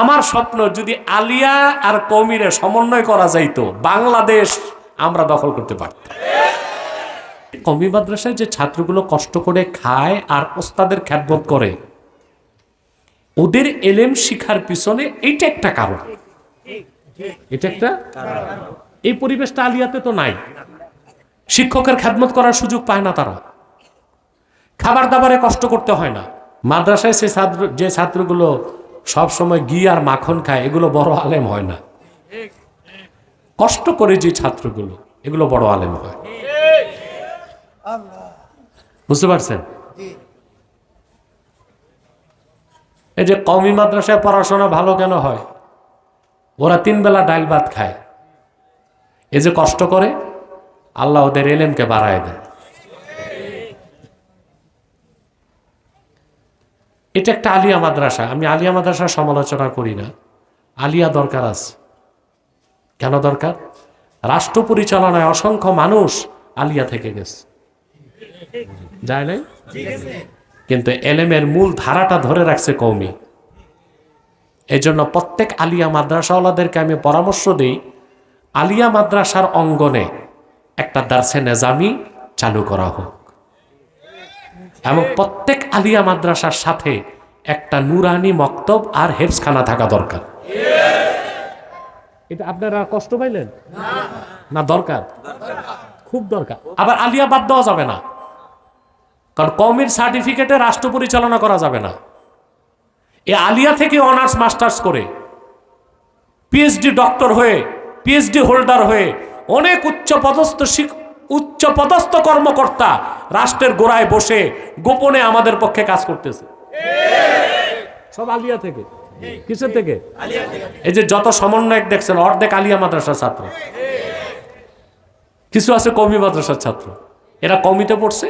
আমার স্বপ্ন যদি আলিয়া আর কমিরে সমন্বয় করা যাইতো, বাংলাদেশ আমরা দখল করতে পারতাম। কমি মাদ্রাসায় যে ছাত্রগুলো কষ্ট করে খায় আর ওস্তাদের খ্যাতবোধ করে, ওদের এলেম শিখার পিছনে এইটা একটা কারণ। এটা একটা এই পরিবেশটা আলিয়াতে তো নাই। শিক্ষকের খ্যাতমত করার সুযোগ পায় না তারা। খাবার দাবারে কষ্ট করতে হয় না। মাদ্রাসায় সে ছাত্র যে ছাত্রগুলো সব সময় ঘি আর মাখন খায়, এগুলো বড় আলেম হয় না। কষ্ট করে যে ছাত্রগুলো, এগুলো বড় আলেম হয়। বুঝতে পারছেন? এই যে কমি মাদ্রাসায় পড়াশোনা ভালো কেন হয়? ওরা তিন বেলা ডাইল ভাত খায়। এই যে কষ্ট করে, আল্লাহ ওদের এলেমকে বাড়ায় দেন এটা একটা আলিয়া মাদ্রাসা। আমি আলিয়া মাদ্রাসার সমালোচনা করি না। আলিয়া দরকার আছে। কেন দরকার? রাষ্ট্র পরিচালনায় অসংখ্য মানুষ আলিয়া থেকে গেছে। যায় নাই? কিন্তু এলেমের মূল ধারাটা ধরে রাখছে কৌমি এই জন্য প্রত্যেক আলিয়া মাদ্রাসাওয়ালাদেরকে আমি পরামর্শ দিই, আলিয়া মাদ্রাসার অঙ্গনে একটা দার্সে নেজামি চালু করা হোক। এবং প্রত্যেক আলিয়া মাদ্রাসার সাথে একটা নুরানি মক্তব আর হেফসখানা থাকা দরকার। এটা আপনারা কষ্ট পাইলেন? না, দরকার। খুব দরকার। আবার আলিয়া বাদ দেওয়া যাবে না। কারণ কমির সার্টিফিকেটে রাষ্ট্র পরিচালনা করা যাবে না। এ আলিয়া থেকে অনার্স, মাস্টার্স করে পিএইচডি ডক্টর হয়ে পিএইচডি হোল্ডার হয়ে অনেক উচ্চ পদস্থ শিক- উচ্চ পদস্থ কর্মকর্তা রাষ্ট্রের গোড়ায় বসে গোপনে আমাদের পক্ষে কাজ করতেছে। সব আলিয়া থেকে? কিসের থেকে? এই যে যত সমন্বয়ক দেখছেন, অর্ধেক আলিয়া মাদ্রাসার ছাত্র। কিছু আছে কমি মাদ্রাসার ছাত্র। এরা কমিতে পড়ছে,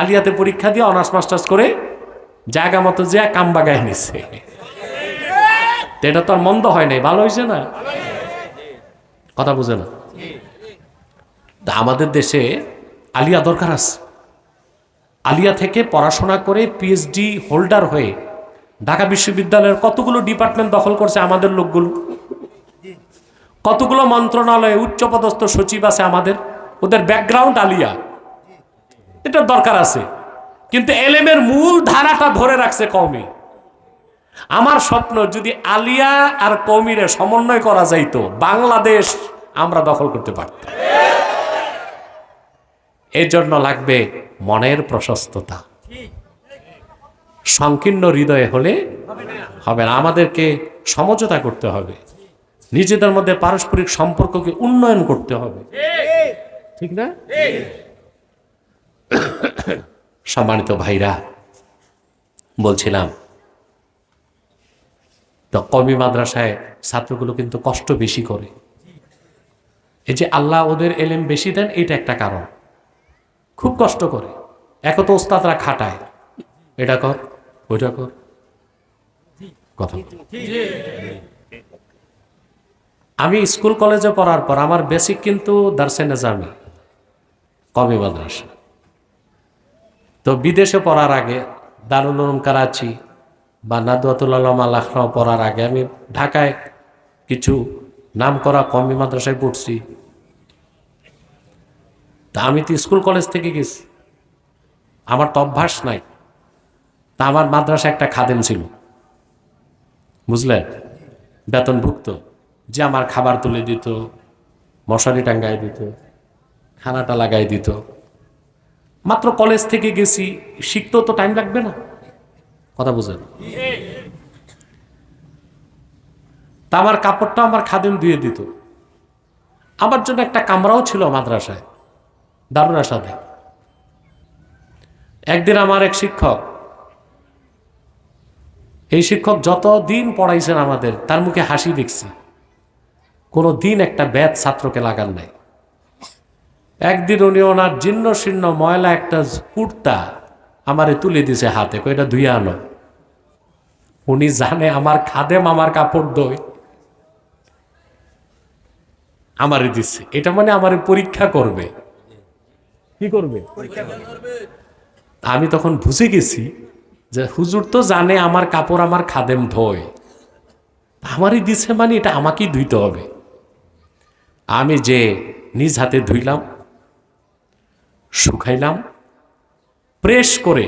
আলিয়াতে পরীক্ষা দিয়ে অনার্স, মাস্টার্স করে জায়গা মতো যে কাম বাগায় নিচ্ছে এটা তো আর মন্দ হয় নাই, ভালো হয়েছে না? কথা বুঝে না। আমাদের দেশে আলিয়া দরকার আছে। আলিয়া থেকে পড়াশোনা করে পিএইচডি হোল্ডার হয়ে ঢাকা বিশ্ববিদ্যালয়ের কতগুলো ডিপার্টমেন্ট দখল করছে আমাদের লোকগুলো? কতগুলো মন্ত্রণালয়ে উচ্চপদস্থ সচিব আছে আমাদের? ওদের ব্যাকগ্রাউন্ড আলিয়া। এটা দরকার আছে। কিন্তু এলেমের মূল ধারাটা ধরে রাখছে কৌমি আমার স্বপ্ন যদি আলিয়া আর কৌমিরে সমন্বয় করা যাইতো, বাংলাদেশ আমরা দখল করতে পারতাম। এর জন্য লাগবে মনের প্রশস্ততা। সংকীর্ণ হৃদয়ে হলে হবে না। আমাদেরকে সমঝোতা করতে হবে। নিজেদের মধ্যে পারস্পরিক সম্পর্ককে উন্নয়ন করতে হবে। ঠিক না? সম্মানিত ভাইরা, বলছিলাম, তো কমি মাদ্রাসায় ছাত্রগুলো কিন্তু কষ্ট বেশি করে। এই যে আল্লাহ ওদের এলেম বেশি দেন এটা একটা কারণ। খুব কষ্ট করে। এক তো ওস্তাদরা খাটায়। এটা কর, ওইটা কর। কথা আমি স্কুল কলেজে পড়ার পর আমার বেসিক কিন্তু দার্সে নেজামি, কমি মাদ্রাসা। তো বিদেশে পড়ার আগে দারুল উলুম করাচি বা নাদুয়াতুল আলম আল্লাহ পড়ার আগে আমি ঢাকায় কিছু নাম করা কমি মাদ্রাসায় পড়ছি। তা আমি তো স্কুল কলেজ থেকে গেছি। আমার তো অভ্যাস নাই। তা আমার মাদ্রাসা একটা খাদেম ছিল। বুঝলেন? বেতনভুক্ত। যে আমার খাবার তুলে দিত, মশারি টাঙ্গাই দিত, খানাটা লাগাই দিত। মাত্র কলেজ থেকে গেছি, শিখতেও তো টাইম লাগবে না। কথা বুঝেন তা আমার কাপড়টা আমার খাদেম দিয়ে দিত। আমার জন্য একটা কামরাও ছিল মাদ্রাসায়। দারুণ সাথে একদিন আমার এক শিক্ষক এই শিক্ষক যত দিন পড়াইছেন আমাদের তার মুখে হাসি দেখছি। কোনো দিন একটা ব্যাত ছাত্রকে লাগান নাই। একদিন উনি ওনার জীর্ণ শীর্ণ ময়লা একটা কুর্তা আমারে তুলে দিছে হাতে কই, এটা ধুয়ে আনো। উনি জানে আমার খাদেম আমার কাপড় দই। আমারে দিচ্ছে এটা মানে আমারে পরীক্ষা করবে। কি করবে? আমি তখন বুঝে গেছি যে হুজুর তো জানে আমার কাপড় আমার খাদেম ধোয়। আমারই দিছে মানে এটা আমাকেই ধুইতে হবে। আমি যে নিজ হাতে ধুইলাম শুকাইলাম প্রেস করে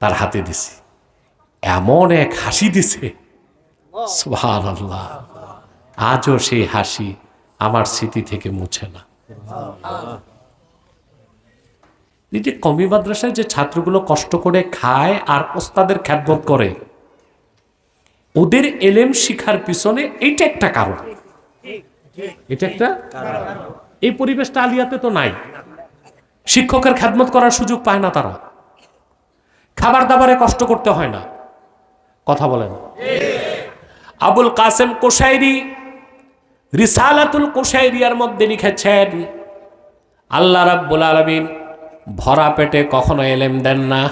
তার হাতে দিছি। এমন এক হাসি দিছে। সুবহানাল্লাহ। আজও সেই হাসি আমার স্মৃতি থেকে মুছে না। যে কমি মাদ্রাসায় যে ছাত্রগুলো কষ্ট করে খায় আর ওস্তাদের খ্যাতবোধ করে, ওদের এলেম শিখার পিছনে এইটা একটা কারণ। এটা একটা এই পরিবেশটা আলিয়াতে তো নাই। শিক্ষকের খ্যাতমত করার সুযোগ পায় না তারা। খাবার দাবারে কষ্ট করতে হয় না। কথা বলেন। আবুল কাসেম কোশাইরি রিসালাতুল কোসাইরিয়ার মধ্যে লিখেছেন, আল্লাহ রাব্বুল আলামিন ভরা পেটে কখনো এলেম দেন না।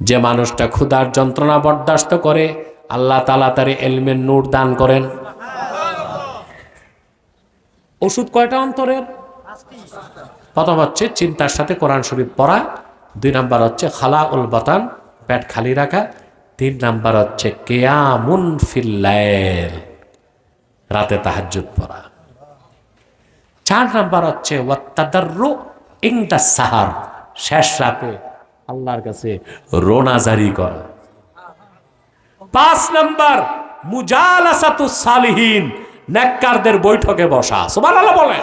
যে মানুষটা ক্ষুধার যন্ত্রণা বরদাস্ত করে, আল্লাহ তালা তার এলমের নূর দান করেন। ওষুধ কয়টা অন্তরের? প্রথম হচ্ছে চিন্তার সাথে কোরআন শরীফ পড়া, দুই নাম্বার হচ্ছে খালা উল বাতান, পেট খালি রাখা, তিন নাম্বার হচ্ছে কেয়ামুন ফিল্লাইল রাতে তাহাজ্জুদ পড়া। চার নাম্বার হচ্ছে, ওয়াত্তাদাররু ইংদা সাহার শেষ রাতে আল্লাহর কাছে রোনাজারি করা। পাঁচ নাম্বার, মুজালাসাতু সালিহীন নেককারদের বৈঠকে বসা। সুবহানাল্লাহ বলেন।